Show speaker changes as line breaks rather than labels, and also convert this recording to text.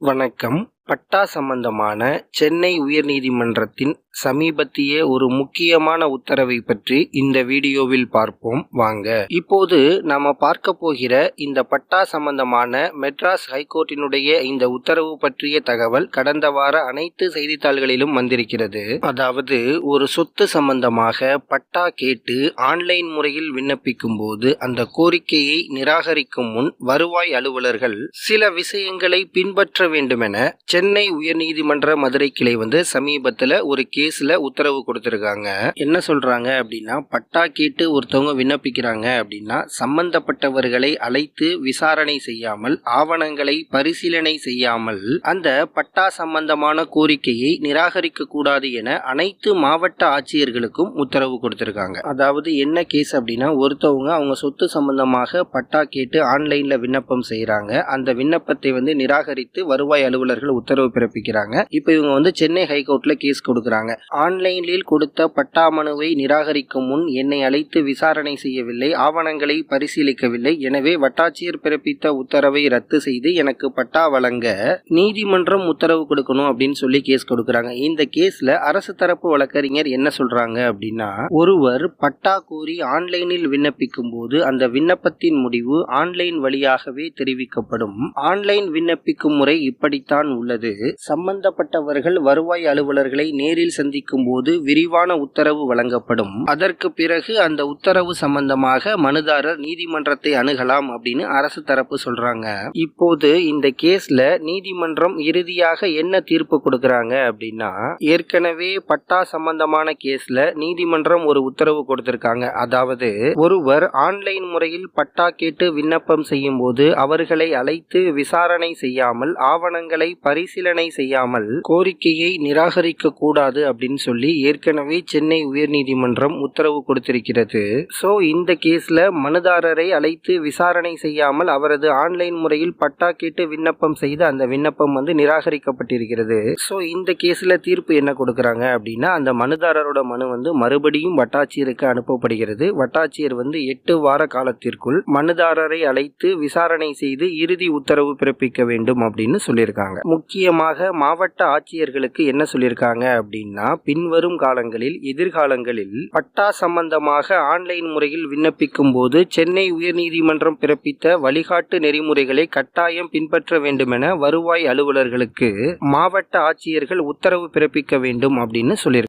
வணக்கம். பட்டா சம்பந்தமான சென்னை உயர்நீதிமன்றத்தின் சமீபத்திய ஒரு முக்கியமான உத்தரவை பற்றி இந்த வீடியோவில் பார்ப்போம். வாங்க. இப்போது நாம பார்க்க போகிற இந்த பட்டா சம்பந்தமான மெட்ராஸ் ஹைகோர்ட்டினுடைய இந்த உத்தரவு பற்றிய தகவல் கடந்த வார அனைத்து செய்தித்தாள்களிலும் வந்திருக்கிறது. அதாவது ஒரு சொத்து சம்பந்தமாக பட்டா கேட்டு ஆன்லைன் முறையில் விண்ணப்பிக்கும் போது அந்த கோரிக்கையை நிராகரிக்கும் முன் வருவாய் அலுவலர்கள் சில விஷயங்களை பின்பற்ற வேண்டுமென சென்னை உயர்நீதிமன்ற மதுரை கிளை வந்து சமீபத்தில் ஒரு கேஸில் உத்தரவு கொடுத்துருக்காங்க. என்ன சொல்கிறாங்க அப்படின்னா பட்டா கேட்டு ஒருத்தவங்க விண்ணப்பிக்கிறாங்க அப்படின்னா சம்பந்தப்பட்டவர்களை அழைத்து விசாரணை செய்யாமல் ஆவணங்களை பரிசீலனை செய்யாமல் அந்த பட்டா சம்பந்தமான கோரிக்கையை நிராகரிக்க கூடாது என அனைத்து மாவட்ட ஆட்சியர்களுக்கும் உத்தரவு கொடுத்துருக்காங்க. அதாவது என்ன கேஸ் அப்படின்னா ஒருத்தவங்க அவங்க சொத்து சம்பந்தமாக பட்டா கேட்டு ஆன்லைனில் விண்ணப்பம் செய்கிறாங்க அந்த விண்ணப்பத்தை வந்து நிராகரித்து வருவாய் அலுவலர்கள் உத்தரவு பிறப்பிக்கிறாங்க. இப்போ இவங்க வந்து சென்னை ஹைகோர்ட்ல கேஸ் கொடுக்குறாங்க. ஆன்லைனில் கொடுத்த பட்டா மனுவை நிராகரிக்கும் முன் என்னை அழைத்து விசாரணை செய்யவில்லை ஆவணங்களை பரிசீலிக்கவில்லை. எனவே வட்டாட்சியர் பிறப்பித்த உத்தரவை ரத்து செய்து எனக்கு பட்டா வழங்க நீதிமன்றம் உத்தரவு கொடுக்கணும் அப்படின்னு சொல்லி கேஸ் கொடுக்குறாங்க. இந்த கேஸ்ல அரசு தரப்பு வழக்கறிஞர் என்ன சொல்றாங்க அப்படின்னா ஒருவர் பட்டா கோரி ஆன்லைனில் விண்ணப்பிக்கும் போது அந்த விண்ணப்பத்தின் முடிவு ஆன்லைன் வழியாகவே தெரிவிக்கப்படும். ஆன்லைன் விண்ணப்பிக்கும் முறை இப்படித்தான் உள்ளது. சம்பந்தப்பட்டவர்கள் வருவாய் அலுவலர்களை நேரில் சந்திக்கும் போது விரிவான உத்தரவு வழங்கப்படும். அதற்கு பிறகு அந்த உத்தரவு சம்பந்தமாக மனுதாரர் நீதிமன்றத்தை அணுகலாம் அப்படின்னு அரசு தரப்பு சொல்றாங்க. இப்போது இந்த கேஸ்ல நீதிமன்றம் இறுதியாக என்ன தீர்ப்பு கொடுக்கறாங்க அப்படின்னா ஏற்கனவே பட்டா சம்பந்தமான கேஸ்ல நீதிமன்றம் ஒரு உத்தரவு கொடுத்திருக்காங்க. அதாவது ஒருவர் ஆன்லைன் முறையில் பட்டா கேட்டு விண்ணப்பம் செய்யும் போது அவர்களை அழைத்து விசாரணை செய்யாமல் ஆவணங்களை பரிசீலனை செய்யாமல் கோரிக்கையை நிராகரிக்க கூடாது அப்படின்னு சொல்லி ஏற்கனவே சென்னை உயர்நீதிமன்றம் உத்தரவு கொடுத்திருக்கிறது. சோ இந்த கேஸ்ல மனுதாரரை அழைத்து விசாரணை செய்யாமல் அவரது ஆன்லைன் முறையில் பட்டா கேட்டு விண்ணப்பம் செய்து அந்த விண்ணப்பம் வந்து நிராகரிக்கப்பட்டிருக்கிறது. சோ இந்த கேஸ்ல தீர்ப்பு என்ன கொடுக்கறாங்க அப்படின்னா அந்த மனுதாரரோட மனு வந்து மறுபடியும் வட்டாட்சியருக்கு அனுப்பப்படுகிறது. வட்டாட்சியர் வந்து எட்டு வார காலத்திற்குள் மனுதாரரை அழைத்து விசாரணை செய்து இறுதி உத்தரவு பிறப்பிக்க வேண்டும் அப்படின்னு சொல்லியிருக்காங்க. முக்கியமாக மாவட்ட ஆட்சியர்களுக்கு என்ன சொல்லியிருக்காங்க அப்படின்னா பின்வரும் காலங்களில் எதிர்காலங்களில் பட்டா சம்பந்தமாக ஆன்லைன் முறையில் விண்ணப்பிக்கும் போது சென்னை உயர்நீதிமன்றம் பிறப்பித்த வழிகாட்டு நெறிமுறைகளை கட்டாயம் பின்பற்ற வேண்டுமென வருவாய் அலுவலர்களுக்கு மாவட்ட ஆட்சியர்கள் உத்தரவு பிறப்பிக்க வேண்டும் அப்படின்னு சொல்லியிருக்காங்க.